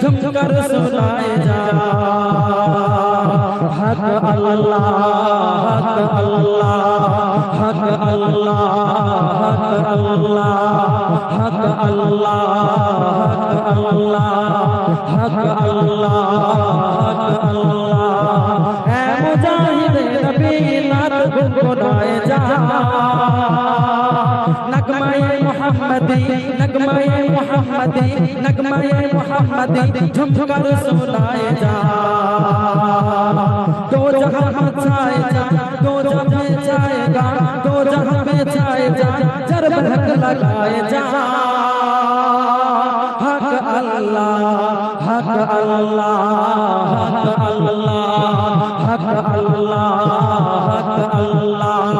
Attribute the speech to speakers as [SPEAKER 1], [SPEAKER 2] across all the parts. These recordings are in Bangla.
[SPEAKER 1] झुमकर सुनाए जा हक अल्लाह हक अल्लाह हक अल्लाह আল্লাহ হক আল্লাহ হক আল্লাহ হক আল্লাহ হক আল্লাহ হে মুজাহিদ নবী লাত গুনগুনায়ে যা নগমায়ে মুহাম্মদি নগমায়ে মুহাম্মদি নগমায়ে মুহাম্মদি ঝুমঝুকার সুনায়ে যা দো জাহান চায়ে যা দো জাহান চায়ে গা दो जहां में छाएगा जरब हक लगाए जा हक अल्लाह हक अल्लाह हक अल्लाह हक अल्लाह हक अल्लाह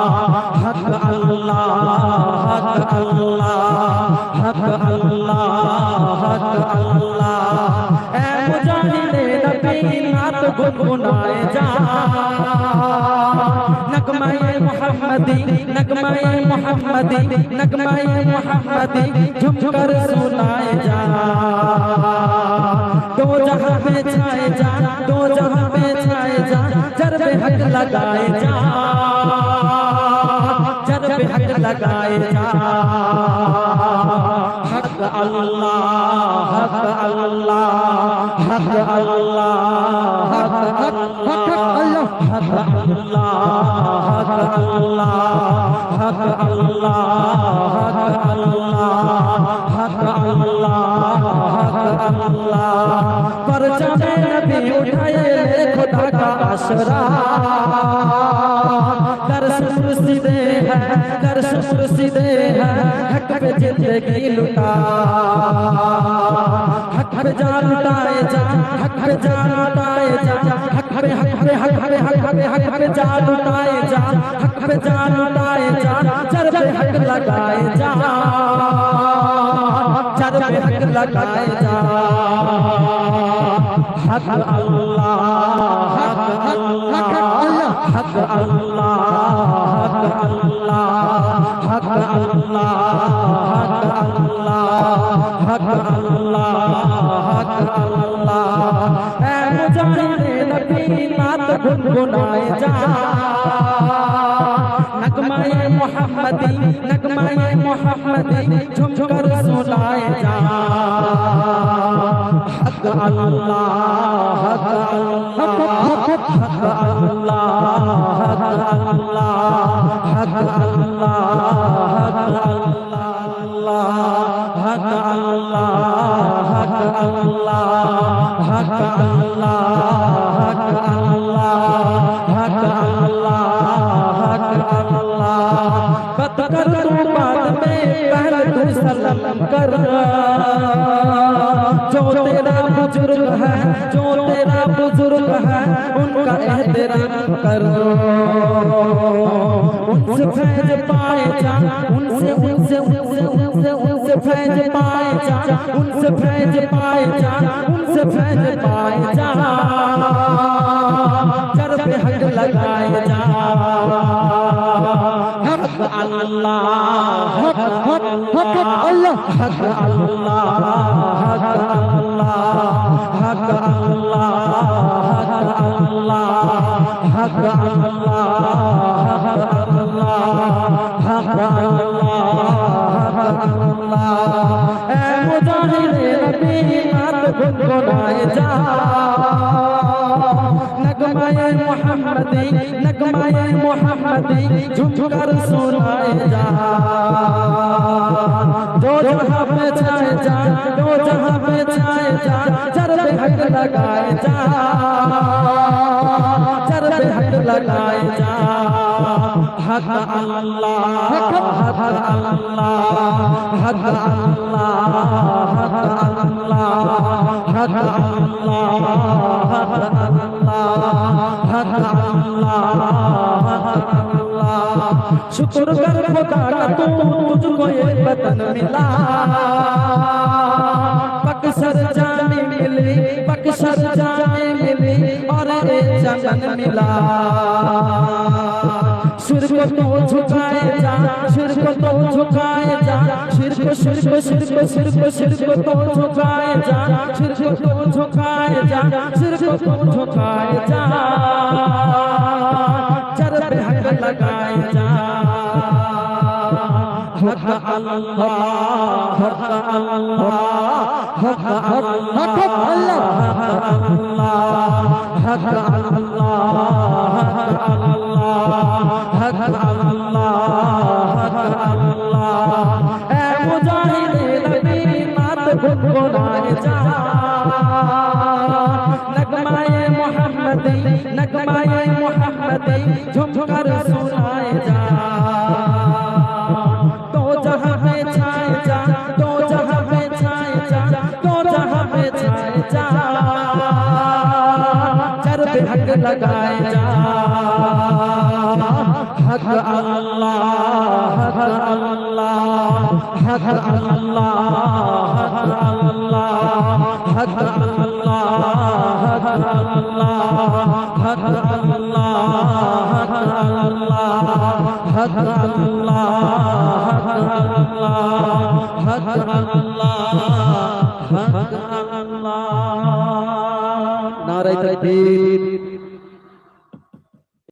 [SPEAKER 1] हक अल्लाह हक अल्लाह हक अल्लाह हक अल्लाह ए मुजाहिदे नबी नात गुनगुनाए जा नगमाए मुहम्मदी नगमाए मुहम्मदी नगमाए मुहम्मदी झुमकर सुनाए जा दो जहां में छाए जा दो जहां में छाए जा जरबे हक लगाए जा जरबे हक लगाए जा हक अल्लाह हक अल्लाह हक अल्लाह হক আল্লাহ হক আল্লাহ হক আল্লাহ হক আল্লাহ হক আল্লাহ পরচম নবী উঠায়ে লে খোদা কা আশরা দর্শ মুর্শিদে है दर्श मुर्शिदे है हक पे जिंदगी लुटा हक पे जान लुटाए जा हक पे जान लुटाए जा हक पे हक पे हक पे हक पे हक पे जान लुटाए जा पे जान लुटाए जा चर पे हक लगाए जा चर पे हक लगाए जा हक अल्लाह हक अल्लाह हक अल्लाह हक अल्लाह हक अल्लाह हक अल्लाह हक अल्लाह हक अल्लाह ए मुजाहिदे नबी नात गुनगुनाए जा कर तू बाद में पहले तू सलाम कर जो तेरा बुज़ुर्ग है, जो तेरा बुज़ुर्ग है, उनका एहतराम करो। उनसे फैज पाए जा, उनसे उनसे उनसे उनसे उनसे फैज पाए जा, उनसे फैज पाए जा, उनसे फैज पाए जा। चर पे हक लगाए जा। আল্লাহ হক হক হক আল্লাহ হক আল্লাহ হক আল্লাহ হক আল্লাহ হক আল্লাহ अल्लाह हक अल्लाह ए मुजाहिद नबी नात गुनगुनाए जा नगमाए मोहम्मदी नगमाए मोहम्मदी झुमकर सुनाए जा दो जहां पे छाए जा दो जहां पे छाए जा चर पे हक लगाए जा चर पे हक लगाए जा হদ আল্লাহ। হদ আল্লাহ হদ আল্লাহ হদ আল্লাহ হদ আল্লাহ হদ আল্লাহ হদ আল্লাহ শুকর কর मिली और सिर को तो झुकाए जा सिर को तो झुकाए जा सिर को सिर को सिर को सिर को सिर को तो झुकाए जा सिर को तो झुकाए जा सिर को तो झुकाए जा चर पे हक लगाए जा हक अल्लाह हक अल्लाह हक अल्लाह हक अल्लाह हक अल्लाह हक अल्लाह नगमाए मोहम्मदी नगमाए मोहम्मदी झुमकर सुनाए जा तो जहां पे छाए जा तो হক আল্লাহ হক আল্লাহ হক আল্লাহ হক আল্লাহ। নারায় তাকবীর।